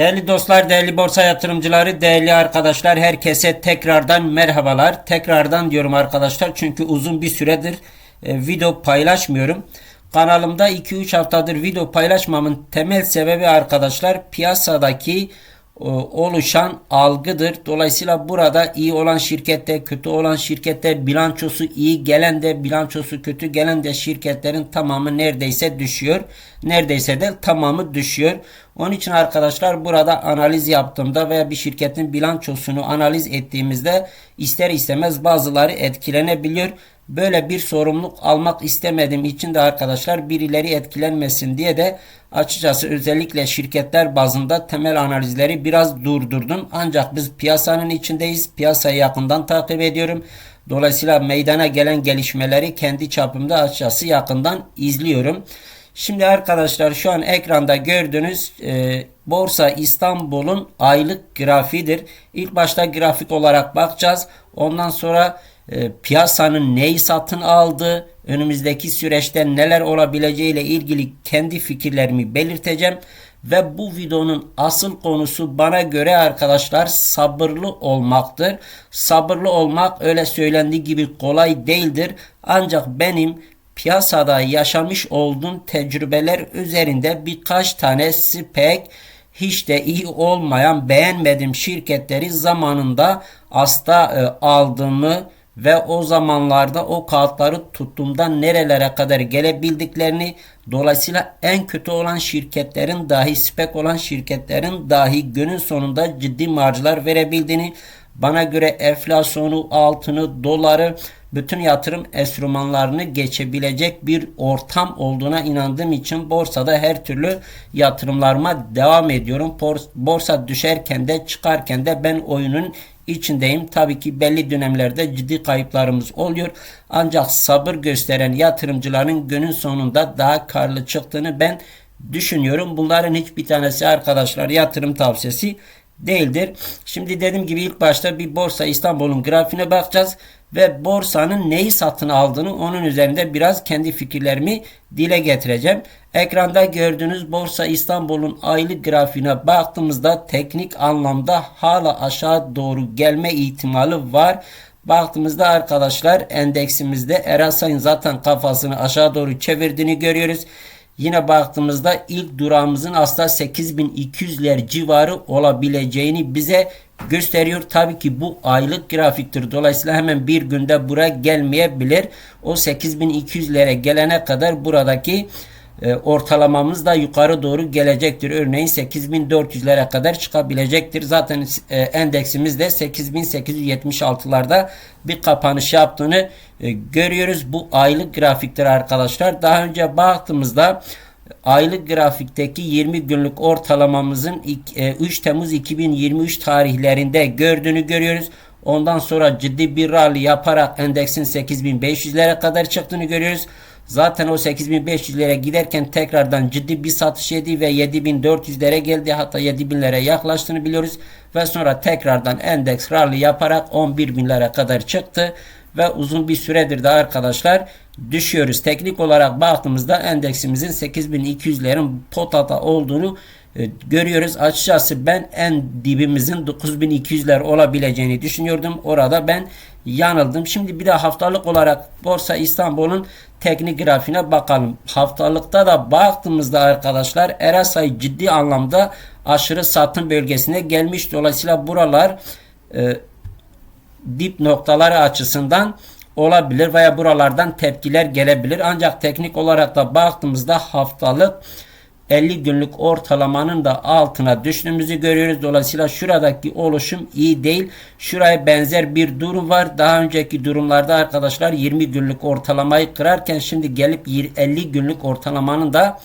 Değerli dostlar, değerli borsa yatırımcıları, değerli arkadaşlar, herkese tekrardan merhabalar. Tekrardan diyorum arkadaşlar çünkü uzun bir süredir e, video paylaşmıyorum. Kanalımda 2-3 haftadır video paylaşmamın temel sebebi arkadaşlar piyasadaki e, oluşan algıdır. Dolayısıyla burada iyi olan şirkette, kötü olan şirketler, bilançosu iyi gelen de, bilançosu kötü gelen de şirketlerin tamamı neredeyse düşüyor. Neredeyse de tamamı düşüyor. Onun için arkadaşlar burada analiz yaptığımda veya bir şirketin bilançosunu analiz ettiğimizde ister istemez bazıları etkilenebiliyor. Böyle bir sorumluluk almak istemediğim için de arkadaşlar birileri etkilenmesin diye de açıkçası özellikle şirketler bazında temel analizleri biraz durdurdum. Ancak biz piyasanın içindeyiz. Piyasayı yakından takip ediyorum. Dolayısıyla meydana gelen gelişmeleri kendi çapımda açıkçası yakından izliyorum. Şimdi arkadaşlar şu an ekranda gördüğünüz e, Borsa İstanbul'un aylık grafiğidir. İlk başta grafik olarak bakacağız. Ondan sonra e, piyasanın neyi satın aldı, önümüzdeki süreçte neler olabileceği ile ilgili kendi fikirlerimi belirteceğim. Ve bu videonun asıl konusu bana göre arkadaşlar sabırlı olmaktır. Sabırlı olmak öyle söylendiği gibi kolay değildir. Ancak benim piyasada yaşamış olduğum tecrübeler üzerinde birkaç tanesi pek hiç de iyi olmayan beğenmediğim şirketleri zamanında asla e, aldığımı ve o zamanlarda o kağıtları tuttuğumdan nerelere kadar gelebildiklerini dolayısıyla en kötü olan şirketlerin dahi spek olan şirketlerin dahi günün sonunda ciddi marjlar verebildiğini bana göre enflasyonu, altını, doları, bütün yatırım enstrümanlarını geçebilecek bir ortam olduğuna inandığım için borsada her türlü yatırımlarıma devam ediyorum. Borsa düşerken de çıkarken de ben oyunun içindeyim. Tabii ki belli dönemlerde ciddi kayıplarımız oluyor. Ancak sabır gösteren yatırımcıların günün sonunda daha karlı çıktığını ben düşünüyorum. Bunların hiçbir tanesi arkadaşlar yatırım tavsiyesi değildir. Şimdi dediğim gibi ilk başta bir borsa İstanbul'un grafiğine bakacağız ve borsanın neyi satın aldığını onun üzerinde biraz kendi fikirlerimi dile getireceğim. Ekranda gördüğünüz borsa İstanbul'un aylık grafiğine baktığımızda teknik anlamda hala aşağı doğru gelme ihtimali var. Baktığımızda arkadaşlar endeksimizde Erasay'ın zaten kafasını aşağı doğru çevirdiğini görüyoruz. Yine baktığımızda ilk durağımızın aslında 8200'ler civarı olabileceğini bize gösteriyor. Tabii ki bu aylık grafiktir. Dolayısıyla hemen bir günde buraya gelmeyebilir. O 8200'lere gelene kadar buradaki e, ortalamamız da yukarı doğru gelecektir. Örneğin 8400'lere kadar çıkabilecektir. Zaten e, endeksimiz de 8876'larda bir kapanış yaptığını e, görüyoruz. Bu aylık grafiktir arkadaşlar. Daha önce baktığımızda aylık grafikteki 20 günlük ortalamamızın 3 Temmuz 2023 tarihlerinde gördüğünü görüyoruz. Ondan sonra ciddi bir rally yaparak endeksin 8500'lere kadar çıktığını görüyoruz. Zaten o 8500'lere giderken tekrardan ciddi bir satış yedi ve 7400'lere geldi. Hatta 7000'lere yaklaştığını biliyoruz. Ve sonra tekrardan endeks rally yaparak 11.000'lere kadar çıktı. Ve uzun bir süredir de arkadaşlar düşüyoruz. Teknik olarak baktığımızda endeksimizin 8200'lerin potata olduğunu görüyoruz. Açıkçası ben en dibimizin 9200'ler olabileceğini düşünüyordum. Orada ben yanıldım. Şimdi bir de haftalık olarak Borsa İstanbul'un teknik grafiğine bakalım. Haftalıkta da baktığımızda arkadaşlar Erasay ciddi anlamda aşırı satın bölgesine gelmiş. Dolayısıyla buralar e, dip noktaları açısından olabilir veya buralardan tepkiler gelebilir. Ancak teknik olarak da baktığımızda haftalık 50 günlük ortalamanın da altına düştüğümüzü görüyoruz. Dolayısıyla şuradaki oluşum iyi değil. Şuraya benzer bir durum var. Daha önceki durumlarda arkadaşlar 20 günlük ortalamayı kırarken şimdi gelip 50 günlük ortalamanın da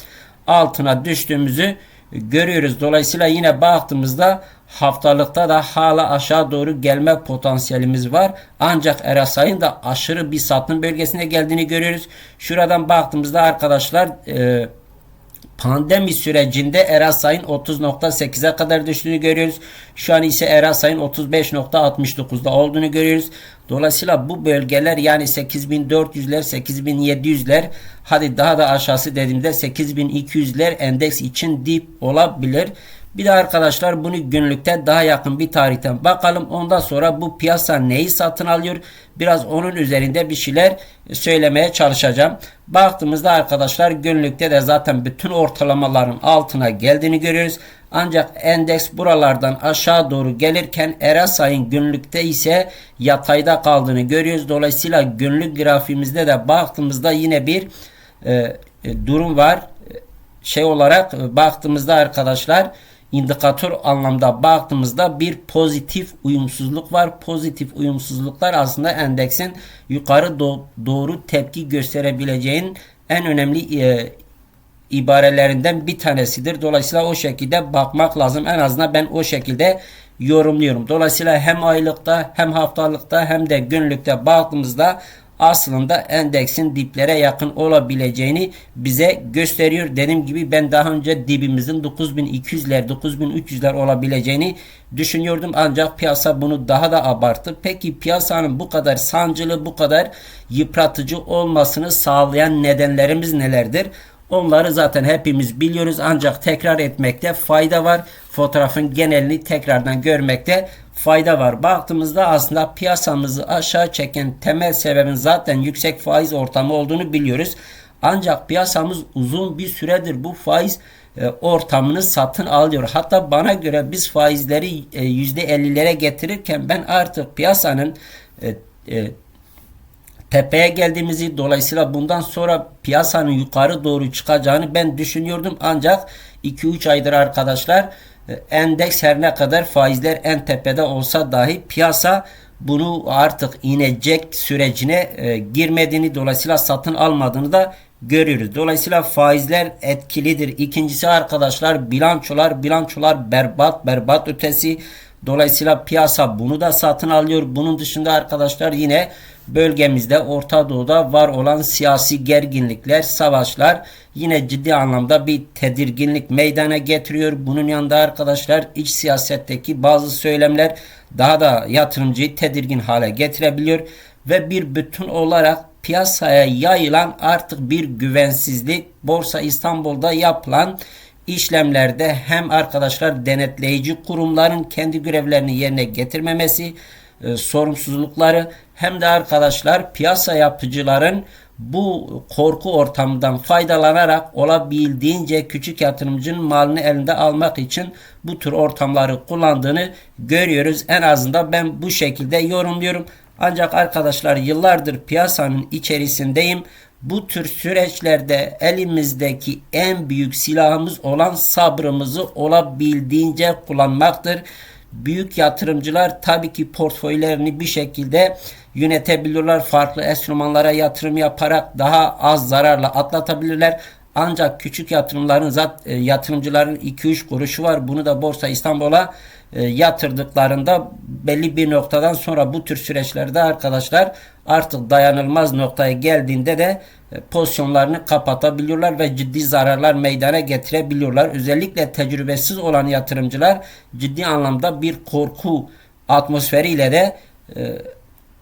altına düştüğümüzü görüyoruz. Dolayısıyla yine baktığımızda haftalıkta da hala aşağı doğru gelme potansiyelimiz var. Ancak Erasay'ın da aşırı bir satın bölgesine geldiğini görüyoruz. Şuradan baktığımızda arkadaşlar e, pandemi sürecinde Erasay'ın 30.8'e kadar düştüğünü görüyoruz. Şu an ise Erasay'ın 35.69'da olduğunu görüyoruz. Dolayısıyla bu bölgeler yani 8400'ler 8700'ler hadi daha da aşağısı dediğimde 8200'ler endeks için dip olabilir. Bir de arkadaşlar bunu günlükte daha yakın bir tarihten bakalım. Ondan sonra bu piyasa neyi satın alıyor? Biraz onun üzerinde bir şeyler söylemeye çalışacağım. Baktığımızda arkadaşlar günlükte de zaten bütün ortalamaların altına geldiğini görüyoruz. Ancak endeks buralardan aşağı doğru gelirken Erasay'ın günlükte ise yatayda kaldığını görüyoruz. Dolayısıyla günlük grafiğimizde de baktığımızda yine bir e, e, durum var. Şey olarak e, baktığımızda arkadaşlar indikatör anlamda baktığımızda bir pozitif uyumsuzluk var. Pozitif uyumsuzluklar aslında endeksin yukarı do- doğru tepki gösterebileceğin en önemli e, ibarelerinden bir tanesidir. Dolayısıyla o şekilde bakmak lazım. En azından ben o şekilde yorumluyorum. Dolayısıyla hem aylıkta hem haftalıkta hem de günlükte baktığımızda aslında endeksin diplere yakın olabileceğini bize gösteriyor. Dediğim gibi ben daha önce dibimizin 9200'ler 9300'ler olabileceğini düşünüyordum. Ancak piyasa bunu daha da abarttı. Peki piyasanın bu kadar sancılı bu kadar yıpratıcı olmasını sağlayan nedenlerimiz nelerdir? Onları zaten hepimiz biliyoruz ancak tekrar etmekte fayda var. Fotoğrafın genelini tekrardan görmekte fayda var. Baktığımızda aslında piyasamızı aşağı çeken temel sebebin zaten yüksek faiz ortamı olduğunu biliyoruz. Ancak piyasamız uzun bir süredir bu faiz e, ortamını satın alıyor. Hatta bana göre biz faizleri e, %50'lere getirirken ben artık piyasanın e, e, tepeye geldiğimizi dolayısıyla bundan sonra piyasanın yukarı doğru çıkacağını ben düşünüyordum ancak 2-3 aydır arkadaşlar e, endeks her ne kadar faizler en tepede olsa dahi piyasa bunu artık inecek sürecine e, girmediğini dolayısıyla satın almadığını da görüyoruz. Dolayısıyla faizler etkilidir. İkincisi arkadaşlar bilançolar bilançolar berbat berbat ötesi. Dolayısıyla piyasa bunu da satın alıyor. Bunun dışında arkadaşlar yine bölgemizde Orta Doğu'da var olan siyasi gerginlikler, savaşlar yine ciddi anlamda bir tedirginlik meydana getiriyor. Bunun yanında arkadaşlar iç siyasetteki bazı söylemler daha da yatırımcıyı tedirgin hale getirebiliyor ve bir bütün olarak piyasaya yayılan artık bir güvensizlik Borsa İstanbul'da yapılan işlemlerde hem arkadaşlar denetleyici kurumların kendi görevlerini yerine getirmemesi, e, sorumsuzlukları hem de arkadaşlar piyasa yapıcıların bu korku ortamından faydalanarak olabildiğince küçük yatırımcının malını elinde almak için bu tür ortamları kullandığını görüyoruz. En azından ben bu şekilde yorumluyorum. Ancak arkadaşlar yıllardır piyasanın içerisindeyim. Bu tür süreçlerde elimizdeki en büyük silahımız olan sabrımızı olabildiğince kullanmaktır. Büyük yatırımcılar tabii ki portföylerini bir şekilde yönetebiliyorlar. Farklı enstrümanlara yatırım yaparak daha az zararla atlatabilirler. Ancak küçük yatırımların zat, e, yatırımcıların 2-3 kuruşu var. Bunu da Borsa İstanbul'a e, yatırdıklarında belli bir noktadan sonra bu tür süreçlerde arkadaşlar artık dayanılmaz noktaya geldiğinde de e, pozisyonlarını kapatabiliyorlar ve ciddi zararlar meydana getirebiliyorlar. Özellikle tecrübesiz olan yatırımcılar ciddi anlamda bir korku atmosferiyle de e,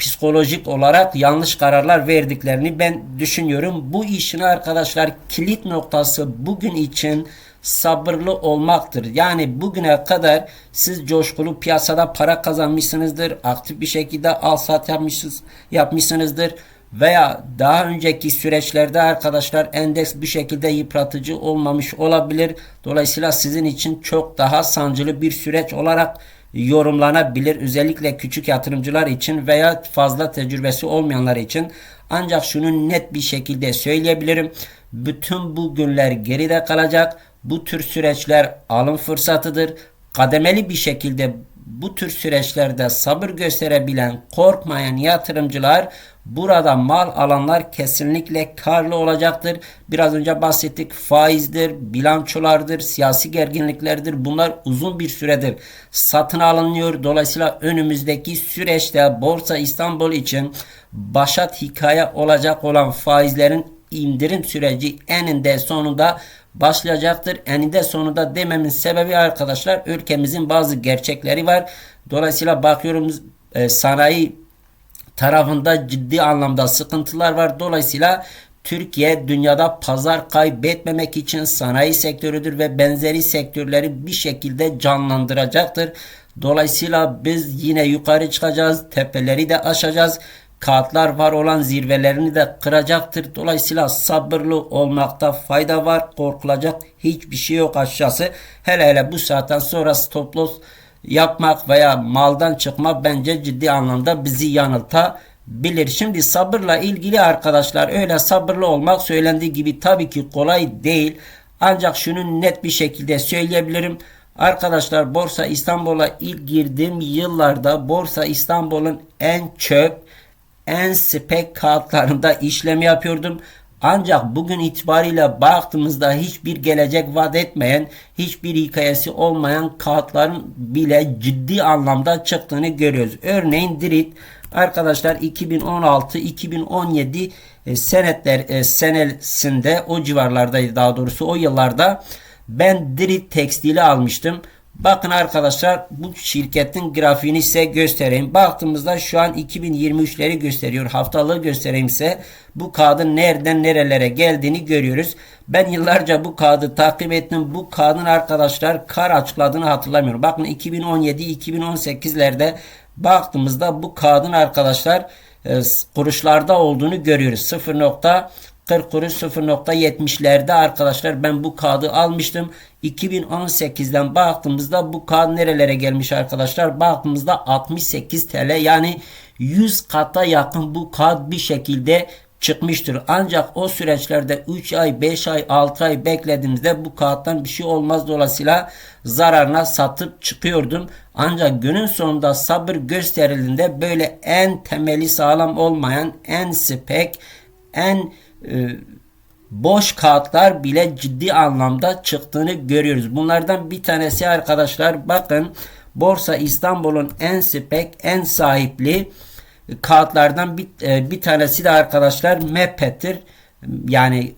psikolojik olarak yanlış kararlar verdiklerini ben düşünüyorum. Bu işin arkadaşlar kilit noktası bugün için sabırlı olmaktır. Yani bugüne kadar siz coşkulu piyasada para kazanmışsınızdır. Aktif bir şekilde al sat yapmışsınız, yapmışsınızdır. Veya daha önceki süreçlerde arkadaşlar endeks bir şekilde yıpratıcı olmamış olabilir. Dolayısıyla sizin için çok daha sancılı bir süreç olarak yorumlanabilir. Özellikle küçük yatırımcılar için veya fazla tecrübesi olmayanlar için. Ancak şunu net bir şekilde söyleyebilirim. Bütün bu günler geride kalacak. Bu tür süreçler alım fırsatıdır. Kademeli bir şekilde bu tür süreçlerde sabır gösterebilen, korkmayan yatırımcılar burada mal alanlar kesinlikle karlı olacaktır. Biraz önce bahsettik faizdir, bilançolardır, siyasi gerginliklerdir. Bunlar uzun bir süredir satın alınıyor. Dolayısıyla önümüzdeki süreçte Borsa İstanbul için başat hikaye olacak olan faizlerin indirim süreci eninde sonunda başlayacaktır. Eninde sonunda dememin sebebi arkadaşlar ülkemizin bazı gerçekleri var. Dolayısıyla bakıyorum e, sanayi tarafında ciddi anlamda sıkıntılar var. Dolayısıyla Türkiye dünyada pazar kaybetmemek için sanayi sektörüdür ve benzeri sektörleri bir şekilde canlandıracaktır. Dolayısıyla biz yine yukarı çıkacağız, tepeleri de aşacağız. Kağıtlar var olan zirvelerini de kıracaktır. Dolayısıyla sabırlı olmakta fayda var. Korkulacak hiçbir şey yok aşağısı. Hele hele bu saatten sonra stop loss yapmak veya maldan çıkmak bence ciddi anlamda bizi yanıltabilir. Şimdi sabırla ilgili arkadaşlar öyle sabırlı olmak söylendiği gibi tabii ki kolay değil. Ancak şunu net bir şekilde söyleyebilirim. Arkadaşlar Borsa İstanbul'a ilk girdiğim yıllarda Borsa İstanbul'un en çöp, en spek kağıtlarında işlem yapıyordum. Ancak bugün itibariyle baktığımızda hiçbir gelecek vaat etmeyen, hiçbir hikayesi olmayan kağıtların bile ciddi anlamda çıktığını görüyoruz. Örneğin Dirit arkadaşlar 2016-2017 e, senetler e, senesinde o civarlardaydı daha doğrusu o yıllarda ben Dirit tekstili almıştım. Bakın arkadaşlar bu şirketin grafiğini size göstereyim. Baktığımızda şu an 2023'leri gösteriyor. Haftalığı göstereyim size. Bu kağıdın nereden nerelere geldiğini görüyoruz. Ben yıllarca bu kağıdı takip ettim. Bu kağıdın arkadaşlar kar açıkladığını hatırlamıyorum. Bakın 2017-2018'lerde baktığımızda bu kağıdın arkadaşlar e, kuruşlarda olduğunu görüyoruz. 0. 40 kuruş 0.70'lerde arkadaşlar ben bu kağıdı almıştım. 2018'den baktığımızda bu kağıt nerelere gelmiş arkadaşlar? Baktığımızda 68 TL yani 100 kata yakın bu kağıt bir şekilde çıkmıştır. Ancak o süreçlerde 3 ay, 5 ay, 6 ay beklediğimizde bu kağıttan bir şey olmaz dolayısıyla zararına satıp çıkıyordum. Ancak günün sonunda sabır gösterildiğinde böyle en temeli sağlam olmayan, en spek, en boş kağıtlar bile ciddi anlamda çıktığını görüyoruz. Bunlardan bir tanesi arkadaşlar bakın Borsa İstanbul'un en spek en sahipli kağıtlardan bir, e, bir tanesi de arkadaşlar MEPE'tir. Yani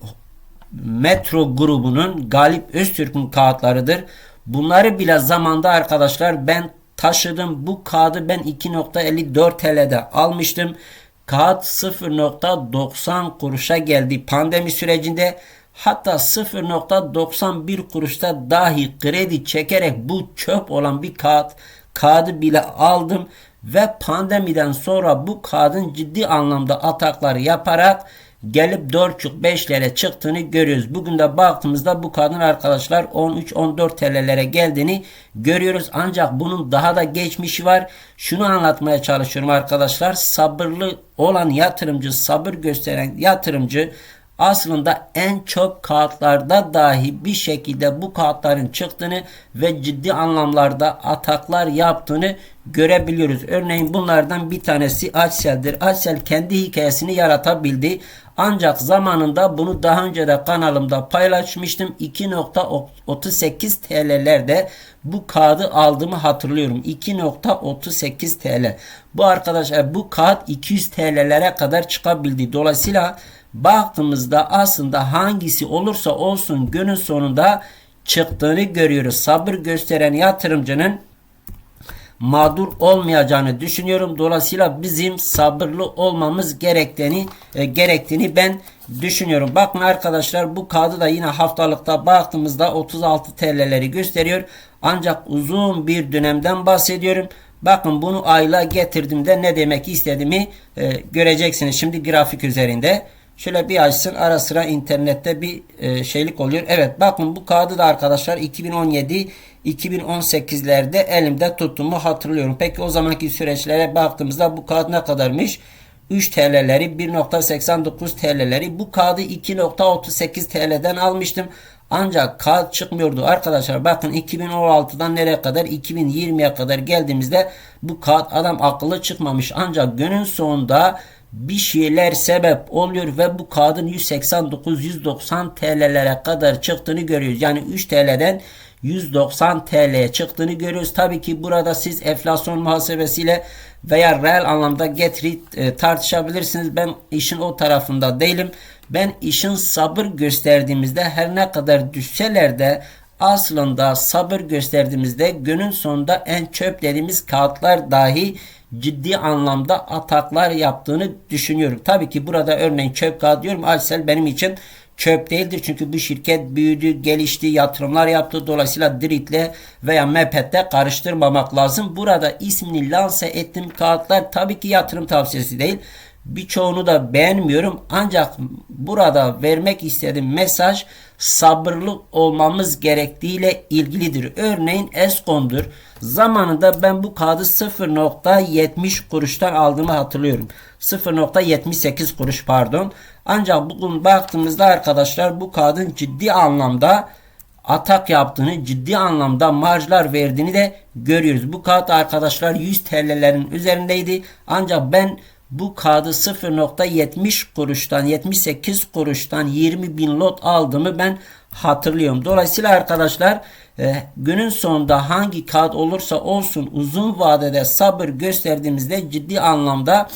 Metro grubunun Galip Öztürk'ün kağıtlarıdır. Bunları bile zamanda arkadaşlar ben taşıdım. Bu kağıdı ben 2.54 TL'de almıştım. Kağıt 0.90 kuruşa geldi pandemi sürecinde. Hatta 0.91 kuruşta dahi kredi çekerek bu çöp olan bir kağıt kağıdı bile aldım ve pandemiden sonra bu kağıdın ciddi anlamda atakları yaparak gelip 4,5-5'lere çıktığını görüyoruz. Bugün de baktığımızda bu kadın arkadaşlar 13-14 TL'lere geldiğini görüyoruz. Ancak bunun daha da geçmişi var. Şunu anlatmaya çalışıyorum arkadaşlar. Sabırlı olan yatırımcı, sabır gösteren yatırımcı aslında en çok kağıtlarda dahi bir şekilde bu kağıtların çıktığını ve ciddi anlamlarda ataklar yaptığını görebiliyoruz. Örneğin bunlardan bir tanesi. Açsel kendi hikayesini yaratabildi. Ancak zamanında bunu daha önce de kanalımda paylaşmıştım. 2.38 TL'lerde bu kağıdı aldığımı hatırlıyorum. 2.38 TL. Bu arkadaşlar bu kağıt 200 TL'lere kadar çıkabildi. Dolayısıyla baktığımızda aslında hangisi olursa olsun günün sonunda çıktığını görüyoruz. Sabır gösteren yatırımcının mağdur olmayacağını düşünüyorum. Dolayısıyla bizim sabırlı olmamız gerektiğini e, gerektiğini ben düşünüyorum. Bakın arkadaşlar bu kağıdı da yine haftalıkta baktığımızda 36 TL'leri gösteriyor. Ancak uzun bir dönemden bahsediyorum. Bakın bunu ayla getirdiğimde ne demek istediğimi e, göreceksiniz. Şimdi grafik üzerinde. Şöyle bir açsın ara sıra internette bir e, şeylik oluyor. Evet bakın bu kağıdı da arkadaşlar 2017 2018'lerde elimde tuttuğumu hatırlıyorum. Peki o zamanki süreçlere baktığımızda bu kağıt ne kadarmış? 3 TL'leri 1.89 TL'leri bu kağıdı 2.38 TL'den almıştım. Ancak kağıt çıkmıyordu arkadaşlar. Bakın 2016'dan nereye kadar 2020'ye kadar geldiğimizde bu kağıt adam akıllı çıkmamış. Ancak günün sonunda bir şeyler sebep oluyor ve bu kağıdın 189-190 TL'lere kadar çıktığını görüyoruz. Yani 3 TL'den 190 TL'ye çıktığını görüyoruz. Tabii ki burada siz enflasyon muhasebesiyle veya reel anlamda getiri e, tartışabilirsiniz. Ben işin o tarafında değilim. Ben işin sabır gösterdiğimizde her ne kadar düşseler de aslında sabır gösterdiğimizde günün sonunda en çöp dediğimiz kağıtlar dahi ciddi anlamda ataklar yaptığını düşünüyorum. Tabii ki burada örneğin çöp kağıt diyorum. Aysel benim için çöp değildir. Çünkü bu şirket büyüdü, gelişti, yatırımlar yaptı. Dolayısıyla Dirit'le veya Mepet'te karıştırmamak lazım. Burada ismini lanse ettiğim kağıtlar tabii ki yatırım tavsiyesi değil. Birçoğunu da beğenmiyorum. Ancak burada vermek istediğim mesaj sabırlı olmamız gerektiğiyle ilgilidir. Örneğin Eskom'dur. Zamanında ben bu kağıdı 0.70 kuruştan aldığımı hatırlıyorum. 0.78 kuruş pardon. Ancak bugün baktığımızda arkadaşlar bu kağıdın ciddi anlamda atak yaptığını, ciddi anlamda marjlar verdiğini de görüyoruz. Bu kağıt arkadaşlar 100 TL'lerin üzerindeydi. Ancak ben bu kağıdı 0.70 kuruştan 78 kuruştan 20 bin lot aldığımı ben hatırlıyorum. Dolayısıyla arkadaşlar e, günün sonunda hangi kağıt olursa olsun uzun vadede sabır gösterdiğimizde ciddi anlamda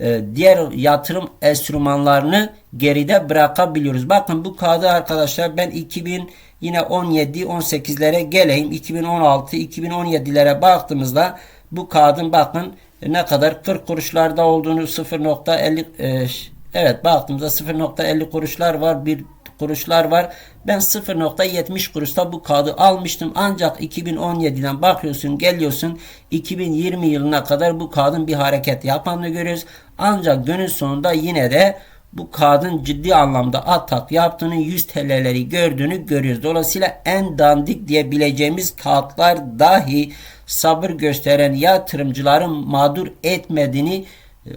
e, diğer yatırım enstrümanlarını geride bırakabiliyoruz. Bakın bu kağıdı arkadaşlar ben 2000 yine 17 18'lere geleyim. 2016 2017'lere baktığımızda bu kağıdın bakın ne kadar 40 kuruşlarda olduğunu 0.50 e, evet baktığımızda 0.50 kuruşlar var bir kuruşlar var. Ben 0.70 kuruşta bu kağıdı almıştım. Ancak 2017'den bakıyorsun geliyorsun 2020 yılına kadar bu kağıdın bir hareket yapmadığını görüyoruz. Ancak günün sonunda yine de bu kağıdın ciddi anlamda atak yaptığını 100 TL'leri gördüğünü görüyoruz. Dolayısıyla en dandik diyebileceğimiz kağıtlar dahi sabır gösteren yatırımcıların mağdur etmediğini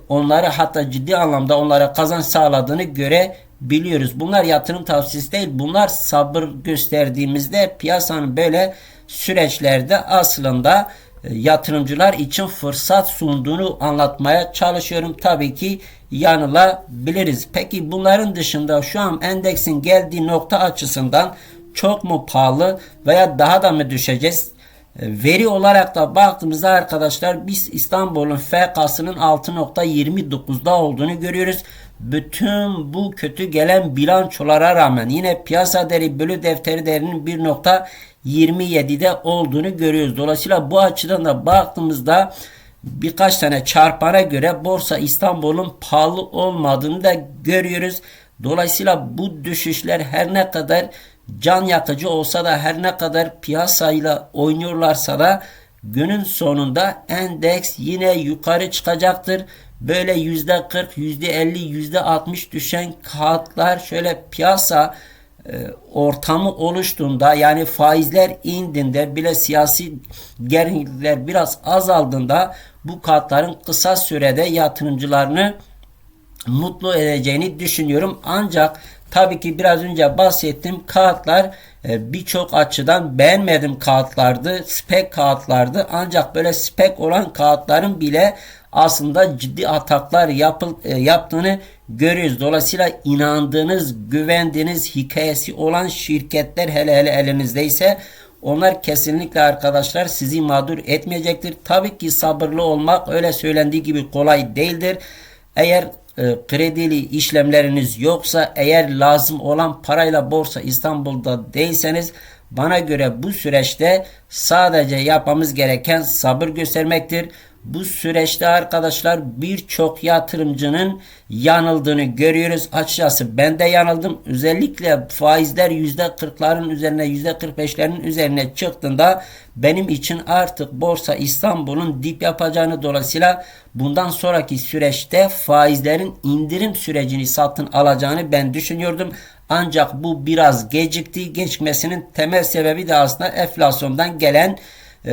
onları hatta ciddi anlamda onlara kazanç sağladığını görebiliyoruz. Bunlar yatırım tavsiyesi değil. Bunlar sabır gösterdiğimizde piyasanın böyle süreçlerde aslında e, yatırımcılar için fırsat sunduğunu anlatmaya çalışıyorum. Tabii ki yanılabiliriz. Peki bunların dışında şu an endeksin geldiği nokta açısından çok mu pahalı veya daha da mı düşeceğiz? E, veri olarak da baktığımızda arkadaşlar biz İstanbul'un FK'sının 6.29'da olduğunu görüyoruz. Bütün bu kötü gelen bilançolara rağmen yine piyasa değeri bölü defteri değerinin 1.27'de olduğunu görüyoruz. Dolayısıyla bu açıdan da baktığımızda birkaç tane çarpana göre Borsa İstanbul'un pahalı olmadığını da görüyoruz. Dolayısıyla bu düşüşler her ne kadar can yakıcı olsa da her ne kadar piyasayla oynuyorlarsa da günün sonunda endeks yine yukarı çıkacaktır. Böyle yüzde 40, yüzde 50, yüzde 60 düşen kağıtlar şöyle piyasa e, ortamı oluştuğunda yani faizler indiğinde bile siyasi gerilimler biraz azaldığında bu kağıtların kısa sürede yatırımcılarını mutlu edeceğini düşünüyorum. Ancak tabii ki biraz önce bahsettiğim kağıtlar e, birçok açıdan beğenmedim kağıtlardı. Spek kağıtlardı. Ancak böyle spek olan kağıtların bile aslında ciddi ataklar yapıl, e, yaptığını görüyoruz. Dolayısıyla inandığınız, güvendiğiniz hikayesi olan şirketler hele hele elinizdeyse onlar kesinlikle arkadaşlar sizi mağdur etmeyecektir. Tabii ki sabırlı olmak öyle söylendiği gibi kolay değildir. Eğer e, kredili işlemleriniz yoksa eğer lazım olan parayla borsa İstanbul'da değilseniz bana göre bu süreçte sadece yapmamız gereken sabır göstermektir. Bu süreçte arkadaşlar birçok yatırımcının yanıldığını görüyoruz. Açıkçası ben de yanıldım. Özellikle faizler %40'ların üzerine %45'lerin üzerine çıktığında benim için artık Borsa İstanbul'un dip yapacağını dolayısıyla bundan sonraki süreçte faizlerin indirim sürecini satın alacağını ben düşünüyordum. Ancak bu biraz gecikti. Geçmesinin temel sebebi de aslında enflasyondan gelen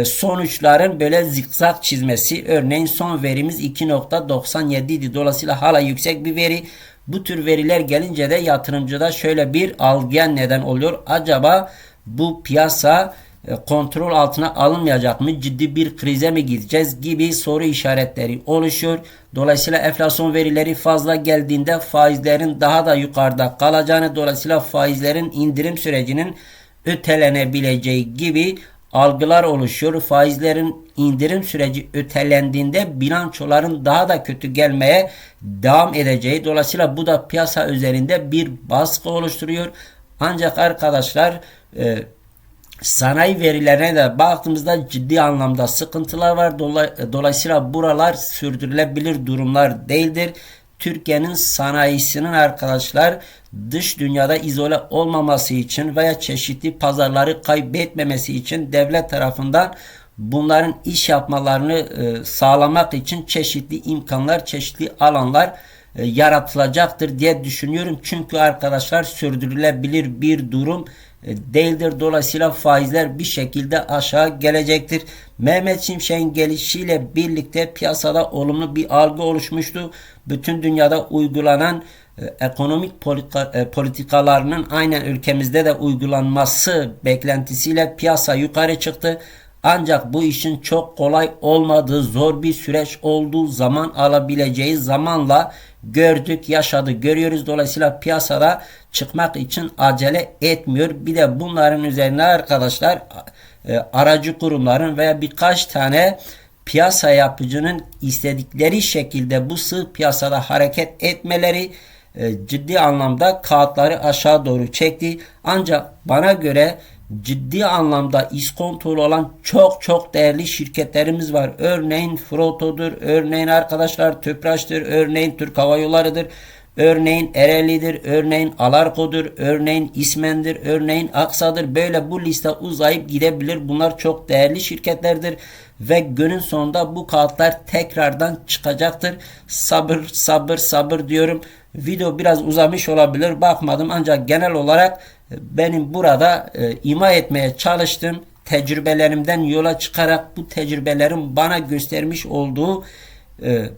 sonuçların böyle zikzak çizmesi. Örneğin son verimiz 2.97 idi. Dolayısıyla hala yüksek bir veri. Bu tür veriler gelince de yatırımcıda şöyle bir algıya neden oluyor. Acaba bu piyasa e, kontrol altına alınmayacak mı? Ciddi bir krize mi gideceğiz gibi soru işaretleri oluşuyor. Dolayısıyla enflasyon verileri fazla geldiğinde faizlerin daha da yukarıda kalacağını dolayısıyla faizlerin indirim sürecinin ötelenebileceği gibi algılar oluşuyor. Faizlerin indirim süreci ötelendiğinde bilançoların daha da kötü gelmeye devam edeceği. Dolayısıyla bu da piyasa üzerinde bir baskı oluşturuyor. Ancak arkadaşlar e, Sanayi verilerine de baktığımızda ciddi anlamda sıkıntılar var. Dolay- Dolayısıyla buralar sürdürülebilir durumlar değildir. Türkiye'nin sanayisinin arkadaşlar dış dünyada izole olmaması için veya çeşitli pazarları kaybetmemesi için devlet tarafından bunların iş yapmalarını e, sağlamak için çeşitli imkanlar, çeşitli alanlar e, yaratılacaktır diye düşünüyorum. Çünkü arkadaşlar sürdürülebilir bir durum değildir. Dolayısıyla faizler bir şekilde aşağı gelecektir. Mehmet Şimşek'in gelişiyle birlikte piyasada olumlu bir algı oluşmuştu. Bütün dünyada uygulanan e, ekonomik e, politikalarının aynen ülkemizde de uygulanması beklentisiyle piyasa yukarı çıktı. Ancak bu işin çok kolay olmadığı, zor bir süreç olduğu zaman alabileceği zamanla gördük, yaşadık, görüyoruz. Dolayısıyla piyasada çıkmak için acele etmiyor. Bir de bunların üzerine arkadaşlar e, aracı kurumların veya birkaç tane piyasa yapıcının istedikleri şekilde bu sığ piyasada hareket etmeleri e, ciddi anlamda kağıtları aşağı doğru çekti. Ancak bana göre ciddi anlamda iskontolu olan çok çok değerli şirketlerimiz var. Örneğin Froto'dur, örneğin arkadaşlar Tüpraş'tır, örneğin Türk Hava Yolları'dır, örneğin Ereğli'dir, örneğin Alarko'dur, örneğin İsmen'dir, örneğin Aksa'dır. Böyle bu liste uzayıp gidebilir. Bunlar çok değerli şirketlerdir ve günün sonunda bu kağıtlar tekrardan çıkacaktır. Sabır, sabır, sabır diyorum. Video biraz uzamış olabilir. Bakmadım ancak genel olarak benim burada e, ima etmeye çalıştığım tecrübelerimden yola çıkarak bu tecrübelerin bana göstermiş olduğu e,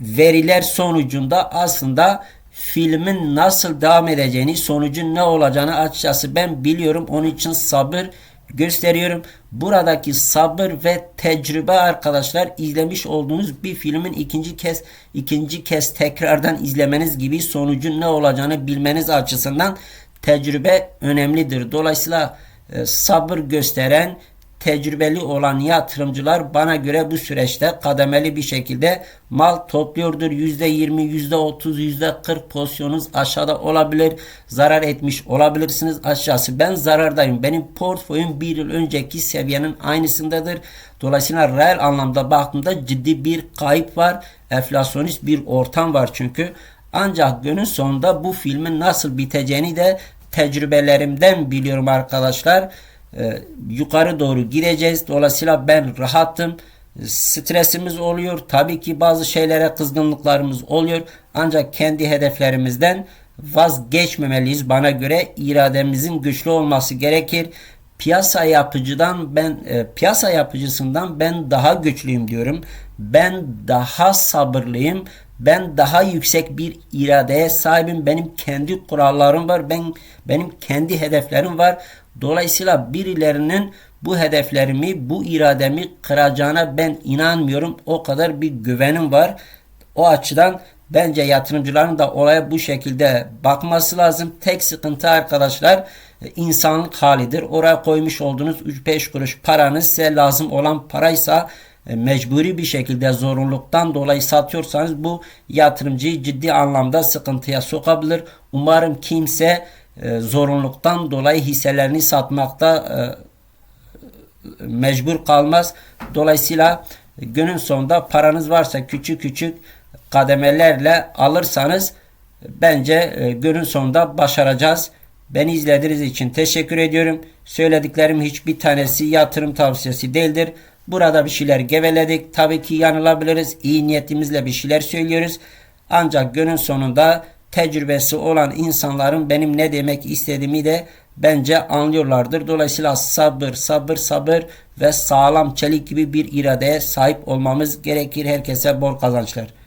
veriler sonucunda aslında filmin nasıl devam edeceğini, sonucun ne olacağını açıkçası ben biliyorum. Onun için sabır gösteriyorum. Buradaki sabır ve tecrübe arkadaşlar izlemiş olduğunuz bir filmin ikinci kez ikinci kez tekrardan izlemeniz gibi sonucun ne olacağını bilmeniz açısından tecrübe önemlidir. Dolayısıyla e, sabır gösteren tecrübeli olan yatırımcılar bana göre bu süreçte kademeli bir şekilde mal topluyordur. %20, %30, %40 pozisyonunuz aşağıda olabilir. Zarar etmiş olabilirsiniz. Aşağısı ben zarardayım. Benim portföyüm bir yıl önceki seviyenin aynısındadır. Dolayısıyla reel anlamda baktığımda ciddi bir kayıp var. Enflasyonist bir ortam var çünkü. Ancak günün sonunda bu filmin nasıl biteceğini de tecrübelerimden biliyorum arkadaşlar e, yukarı doğru gideceğiz. Dolayısıyla ben rahatım. Stresimiz oluyor. Tabii ki bazı şeylere kızgınlıklarımız oluyor. Ancak kendi hedeflerimizden vazgeçmemeliyiz. Bana göre irademizin güçlü olması gerekir. Piyasa yapıcıdan ben e, piyasa yapıcısından ben daha güçlüyüm diyorum. Ben daha sabırlıyım. Ben daha yüksek bir iradeye sahibim. Benim kendi kurallarım var. Ben benim kendi hedeflerim var. Dolayısıyla birilerinin bu hedeflerimi, bu irademi kıracağına ben inanmıyorum. O kadar bir güvenim var. O açıdan bence yatırımcıların da olaya bu şekilde bakması lazım. Tek sıkıntı arkadaşlar insanlık halidir. Oraya koymuş olduğunuz 3-5 kuruş paranız size lazım olan paraysa e, mecburi bir şekilde zorunluluktan dolayı satıyorsanız bu yatırımcıyı ciddi anlamda sıkıntıya sokabilir. Umarım kimse e, zorunluluktan dolayı hisselerini satmakta e, mecbur kalmaz. Dolayısıyla günün sonunda paranız varsa küçük küçük kademelerle alırsanız bence e, günün sonunda başaracağız. Beni izlediğiniz için teşekkür ediyorum. Söylediklerim hiçbir tanesi yatırım tavsiyesi değildir. Burada bir şeyler geveledik. Tabii ki yanılabiliriz. İyi niyetimizle bir şeyler söylüyoruz. Ancak günün sonunda tecrübesi olan insanların benim ne demek istediğimi de bence anlıyorlardır. Dolayısıyla sabır, sabır, sabır ve sağlam çelik gibi bir iradeye sahip olmamız gerekir. Herkese bol kazançlar.